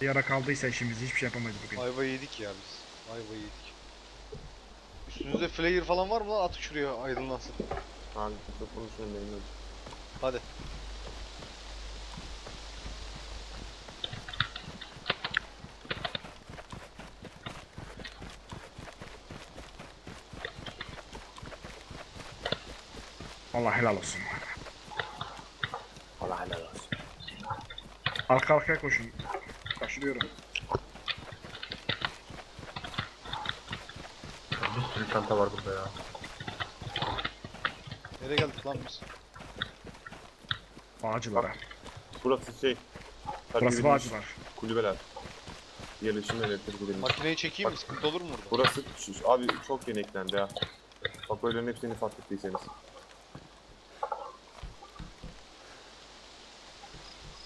Bir ara kaldıysa işimiz hiçbir şey yapamayız bugün. Ayva yedik ya biz. Ayva yedik. Üstünüzde flare falan var mı lan? Atın şuraya aydınlansın. Abi konuşmayın benim yok. Hadi. Allah helal olsun. Allah helal olsun. Arka arkaya koşun. Taşırıyorum. Bir sürü çanta var burada ya. Nereye geldik lan biz? Bağcılara. Burası şey. Burası edilmiş Bağcılar. Kulübeler. Yerleşim elektrik edilmiş. Makineyi çekeyim mi? Sıkıntı olur mu burada? Burası şiş- abi çok yeni eklendi ya. Bak böylerin hepsini fark ettiyseniz.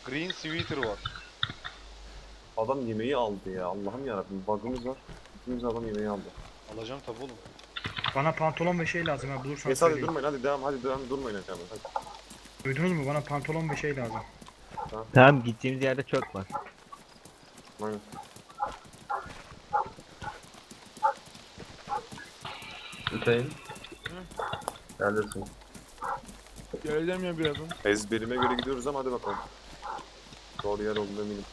Green Sweater var. Adam yemeği aldı ya. Allah'ım yarabbim. Bug'ımız var. İkimiz adam yemeği aldı. Alacağım tabi oğlum. Bana pantolon ve şey lazım ha bulursan Neyse hadi söyleyin. durmayın hadi devam hadi devam durmayın hadi. hadi. Duydunuz mu? Bana pantolon ve şey lazım. Tamam gittiğimiz yerde çok var. Aynen. Hüseyin. Neredesin? Geleceğim ya birazdan. Ezberime göre gidiyoruz ama hadi bakalım. Doğru yer olduğuna eminim.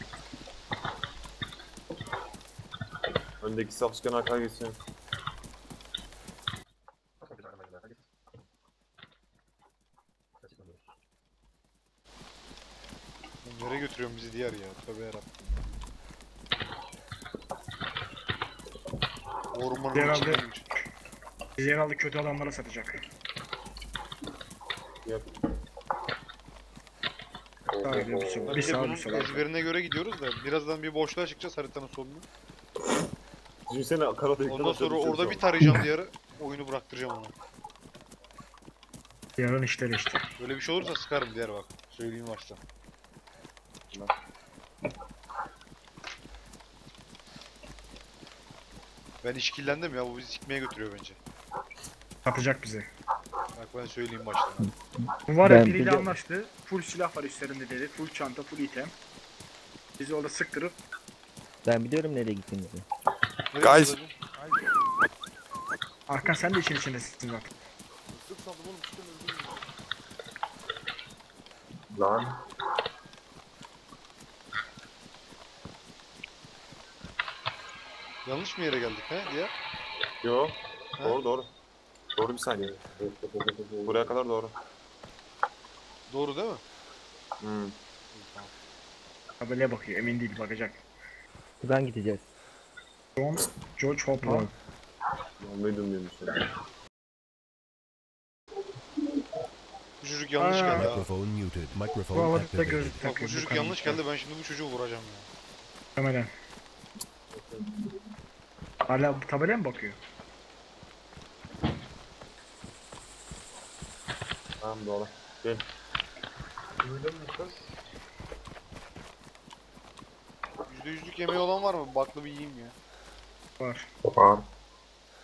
Öndeki safsken arkaya geçsin. Nereye götürüyorsun bizi diğer ya? Tövbe yarabbim. Ormanın Herhalde- içindeymiş. Bizi herhalde kötü adamlara satacak. Yap. Sadece bir. Lan Bir bunun sola. ezberine göre gidiyoruz da birazdan bir boşluğa çıkacağız haritanın sonuna. Düşünsene karada Ondan sonra orada bir tarayacağım diğer oyunu bıraktıracağım ona. Yarın işleri işte. Böyle bir şey olursa sıkarım diğer bak. Söyleyeyim baştan. Ben işkillendim ya bu bizi sikmeye götürüyor bence. Satacak bizi. Bak ben söyleyeyim baştan. Bu var ya Ben biriyle biliyorum. anlaştı. Full silah var üstlerinde dedi. Full çanta, full item. Bizi orada sıktırıp Ben biliyorum nereye gittiğimizi. Guys. Arkan sen de işin içindesin zaten. Lan. Yanlış mı yere geldik he diye? Yo. Ha? Doğru doğru. Doğru bir saniye. Buraya kadar doğru. Doğru değil mi? Hmm. Tabelaya bakıyor emin değil bakacak. Buradan gideceğiz. John, George Hopper. Dönmüyormuş ya. Bu çocuk yanlış Aa. geldi ha. Microphone muted. Bu Microphone havada da activated. gözlük Bak takıyor. bu çocuk yanlış geldi ben şimdi bu çocuğu vuracağım ya. Muhtemelen. Hala bu tabelaya mı bakıyor? Tamam doğru. Gel. Duydun mu kız? Yüzde yüzlük yemeği olan var mı? Baklı bir yiyeyim ya. Var. Var.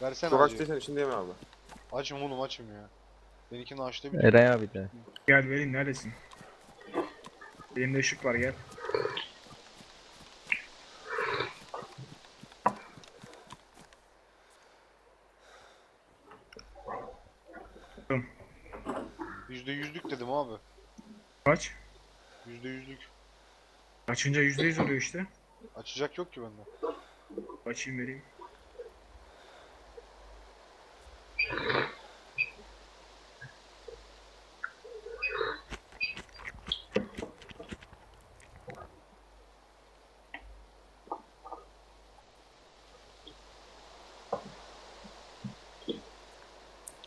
Versene Çok aç acıyı. değilsen şimdi yeme abi. Açım oğlum açım ya. Benimkini açtı bir. Eray abi de. Gel verin neredesin? Elimde ışık var gel. Yüzde yüzlük dedim abi. Kaç? Yüzde yüzlük. Açınca yüzde yüz oluyor işte. Açacak yok ki bende. Açayım vereyim.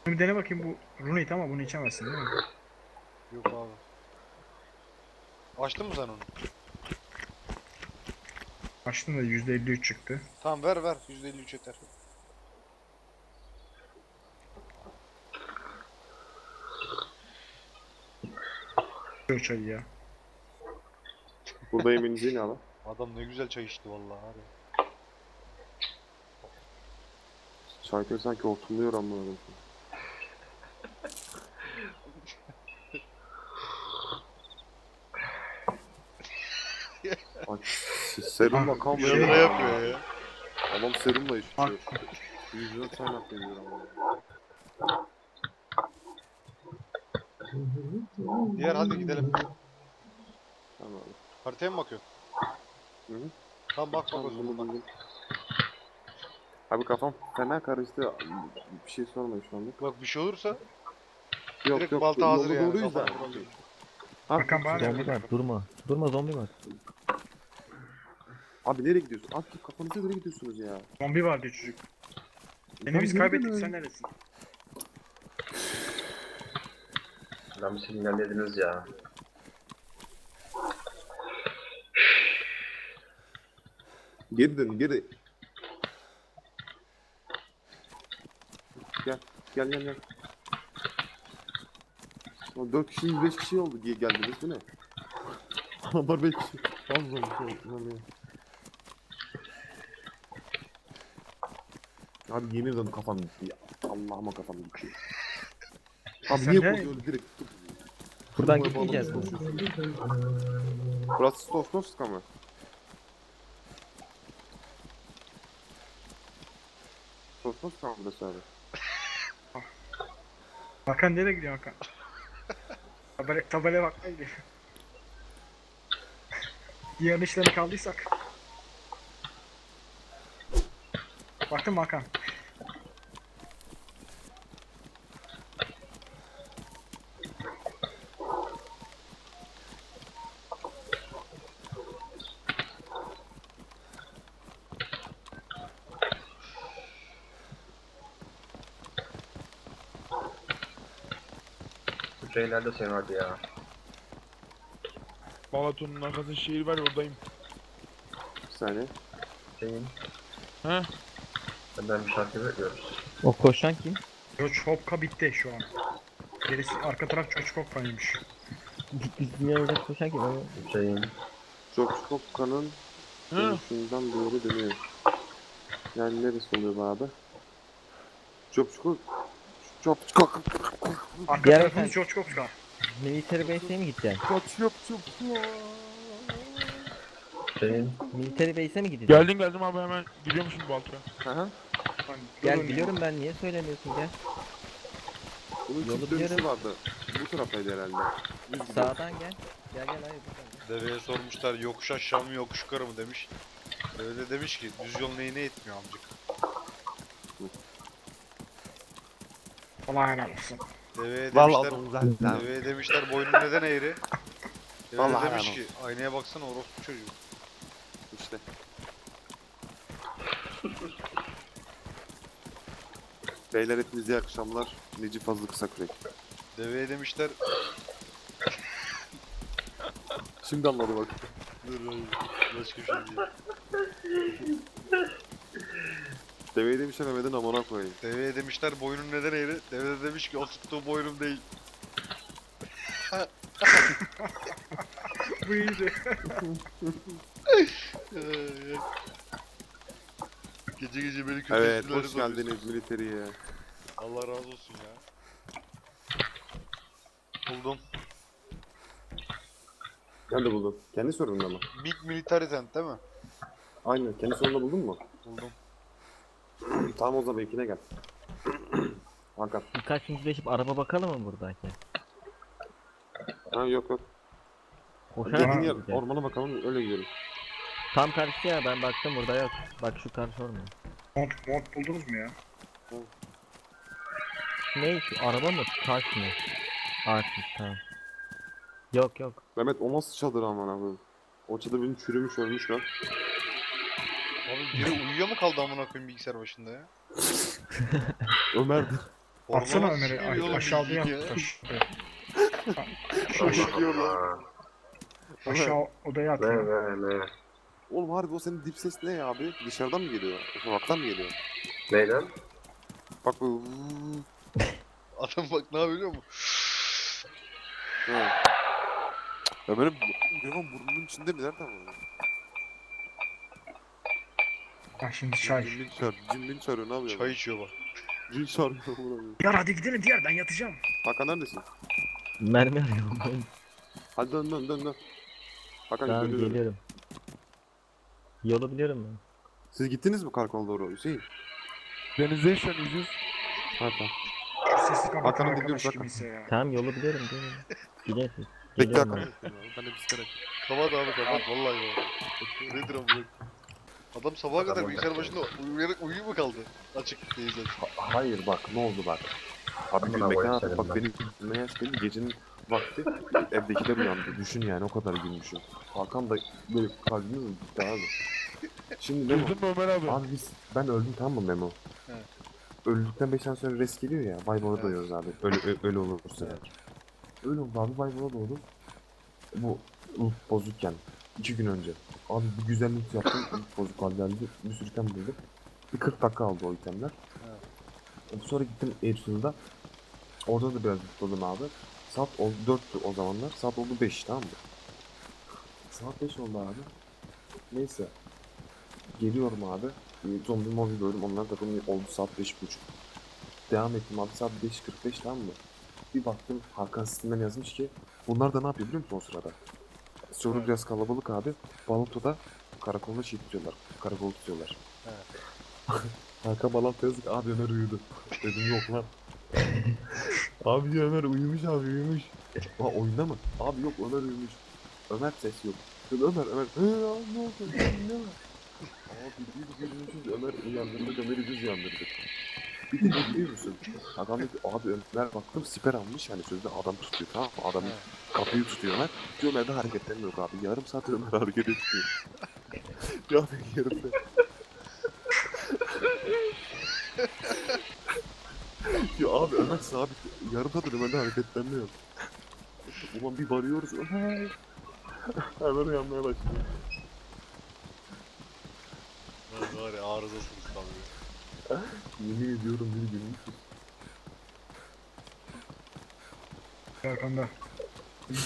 Bir dene bakayım bu Runit ama bunu içemezsin değil mi? Yok abi. Açtın mı sen onu? Açtım da %53 çıktı. Tamam ver ver. Yüzde elli üç yeter. Şu çayı ya. Burada yemenizi ne lan? Adam ne güzel çay içti vallahi ya. Şarkı sanki hortumluyor ama. Bak Serumla kan Şey- Yanına yapıyor ya. Adam serumla Bak. işitiyor. Yüzüne kaynak veriyor ama. Diğer hadi gidelim. Tamam. Haritaya mı bakıyorsun? Hı hı. Tamam bak bak o Tamam buldum. Abi kafam fena karıştı. Bir şey sormayın şu anda. Bak bir şey olursa Yok direkt yok. balta hazır yani. doğruyuz da. Hakan bana ne? Zombi var durma. Durma zombi var. Abi nereye gidiyorsun? Abi kafanıza göre gidiyorsunuz ya. Zombi var diyor çocuk. Seni Lan biz kaybettik sen neresin? Lan bir sinyallediniz ya. Geri dön geri. Gel. Gel gel gel. O 4 kişi 5 kişi oldu diye geldiniz değil mi? Adamlar 5 kişi. Fazla bir şey oldu. lan ya. Abi yemin ederim kafam gitti ya. Allah'ıma kafam gitti. Abi Sen niye de- direkt tutup Buradan Buraya gitmeyeceğiz mi? bağlamışsın. Burası Sosnovska mı? Sosnovska mı burası abi? Hakan nereye gidiyor Hakan? Tabela, tabelaya bakmaya gidiyor. Diğer işlerine kaldıysak. Baktın mı Hakan? Hüseyin neredesin hadi ya? Balaton'un arkasında şehir var oradayım. Bir saniye. Hüseyin. He? Benden bir şarkı bekliyoruz. O koşan kim? George Hopka bitti şu an. Gerisi arka taraf George Hopka'ymış. Bizim yanımızda koşan kim? Hüseyin. Jokskopka'nın Hı? dönüşünden doğru dönüyor. Yani neresi oluyor bu abi? Jokskop... Arka Diğer tarafımız efendim. George Hopka. Military base'e mi gideceksin? Hüseyin. Military base'e mi gideceksin? Geldim geldim abi hemen gidiyorum şimdi baltaya. Hı hı. Lan, Gel durun ya. biliyorum ben niye söylemiyorsun gel. Bunun Yolu çift dönüşü biliyorum. vardı. Bu taraftaydı herhalde. Düz gidiyor. Sağdan gel. Gel gel hayır buradan gel. Deveye sormuşlar yokuş aşağı mı yokuş yukarı mı demiş. Deve de demiş ki düz yol neyine etmiyor amcık. Allah helal olsun. Deveye Vallahi demişler, güzel. deveye demişler boynun neden eğri? Deve de Vallahi demiş helal ki aynaya baksana orospu çocuğu. İşte. Beyler hepinize iyi akşamlar. Necip Fazlı Kısakürek. Deveye demişler Şimdi anladı bak. dur hayır, başka bir şey değil. Deveye demişler Mehmet'in amına koyayım. Deveye demişler boynun neden eğri? Deve de demiş ki o tuttuğu boynum değil. Bu iyiydi. gece gece beni kötü Evet, hoş geldiniz militeriye. Allah razı olsun ya. Buldum. Ben de buldum. Kendi sorununda mı? Big Military Tent değil mi? Aynen. Kendi sorununda buldun mu? Buldum. Tamam o zaman ikine gel. Hakan. Birkaç yüzleşip araba bakalım mı buradayken? Ha yok yok. Koşarak Dediğin mı yer ormana bakalım öyle gidelim. Tam karşı ya ben baktım burada yok. Bak şu karşı orman. Mont, mont buldunuz mu ya? Ne şu araba mı? Taş mı? Artık tamam. Yok yok. Mehmet o nasıl çadır aman abi? O çadır benim çürümüş ölmüş lan. Abi biri uyuyor mu kaldı amına koyayım bilgisayar başında ya? Ömer'di. Atsana Ömer'i oğlum aşağıda bildiğin yap. ya. Taş. Aşağı, odaya at Ne ne ne. Oğlum harbi o senin dip ses ne ya abi? Dışarıdan mı geliyor? Sokaktan mı geliyor? Neyden? Bak bu. Adam bak ne yapıyor. Ömer'im Gökhan burnunun içinde mi? Nereden var? Ha şimdi çay. Cimbin çağırıyor. Cimbin çağırıyor ne yapıyor? Çay içiyor bak. Cin çağırıyor. Diğer hadi gidelim diğer ben yatacağım. Hakan neredesin? Mermi arıyorum ben. Hadi dön dön dön dön. Hakan Tamam geliyor. geliyorum. Yolu biliyorum ben. Siz gittiniz mi karakola doğru Hüseyin? Denizde şu an yüzüyoruz. Ha tamam. Sesi kapatan Hakan'ı arkadaş dinliyoruz, Hakan. kimse ya. Tamam yolu biliyorum mi? Gidersiniz. Bekle Geliyorum Hakan. ben. De bisiklet. Kapat abi kapat vallahi bak. Nedir amına? Adam sabaha kadar Adam bilgisayar bekliyor. başında uyuyarak uyuyor mu kaldı? Açık değil. Ha- hayır bak ne oldu bak. Abi koyayım artık senin bak ben. benim gülmeye yaş geldi gecenin vakti evdekiler uyandı. Düşün yani o kadar gülmüşüm. Hakan da böyle kalbimiz gitti abi. Şimdi Memo. Girdin mi Ömer abi? Abi biz ben öldüm tamam mı Memo? He. Öldükten 5 sene sonra res geliyor ya. Baybola Evet. doyuyoruz abi. Öyle ö- öyle olursa. Evet. Öyle oldu abi Baybola doğdum. Bu ılık bozukken. İki gün önce. Abi bir güzel loot yaptım. bozuk halde geldi. Bir sürü item buldum. Bir 40 dakika aldı o itemler. Sonra gittim Airfield'a. Orada da biraz buldum abi. Saat oldu 4'tü o zamanlar. Saat oldu 5 tamam mı? Saat 5 oldu abi. Neyse. Geliyorum abi. Zombi mobi gördüm. Onlar da benim oldu saat 5.30. Devam ettim abi saat 5.45 tamam mı? Bir baktım Hakan sistemden yazmış ki bunlar da ne yapıyor biliyor musun o sırada? Server biraz kalabalık abi. Balonto'da karakolda şey tutuyorlar. Karakol tutuyorlar. Hakan Balonto yazık abi Ömer uyudu. Dedim yok lan. abi diyor Ömer uyumuş abi uyumuş. Ha oyunda mı? Abi yok Ömer uyumuş. Ömer ses yok. Dedim, Ömer Ömer. He abi ne oldu? Ne var? Abi bir gülmüşüz Ömer uyandırdık Ömer'i biz uyandırdık. De biliyor musun? Adam dedi abi Ömer baktım siper almış hani sözde adam tutuyor tamam mı? Adam Evet. kapıyı tutuyor Ömer. Diyor Ömer'de hareketlenmiyor yok abi. Yarım saat Ömer hareket etmiyor. ya ben yarım saat. ya abi Ömer sabit. Yarım saat Ömer'de hareketlenmiyor. Ulan bir varıyoruz. Ömer. Hemen uyanmaya başlıyor. Lan var ya arızasınız tabii. Yemin ediyorum bir gülmüşüz. Arkanda.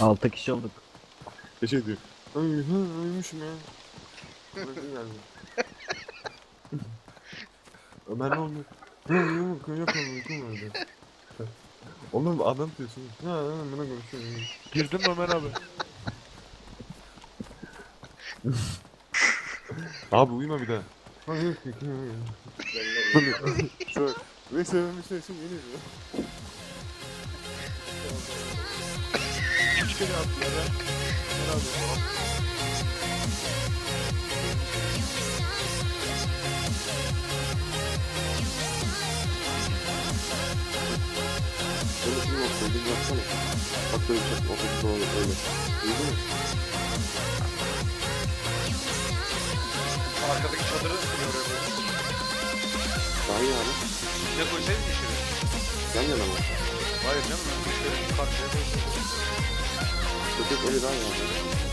6 kişi olduk. Ya şey diyor. Ay ha uyumuşum ya. Ömer'den geldi. Ömer ne oldu? Ha yok yok uykum vardı. Oğlum adam diyorsun. Ha ha bana konuşuyor. Girdin mi Ömer abi? Abi uyuma bir daha. Şöyle. Neyse ben bir şey için geliyor. Üç kere attı ya da. Abi. Böyle bir yok söyledim yapsana. Bak böyle şey. Otobüs doğru öyle. Duydun mu? Arkadaki çadırı koydum. Daha iyi abi. Ne koysaydın içeri? Yan yana mı? Hayır canım. Müşteri karşıya koysaydın. Köpek öyle daha iyi abi.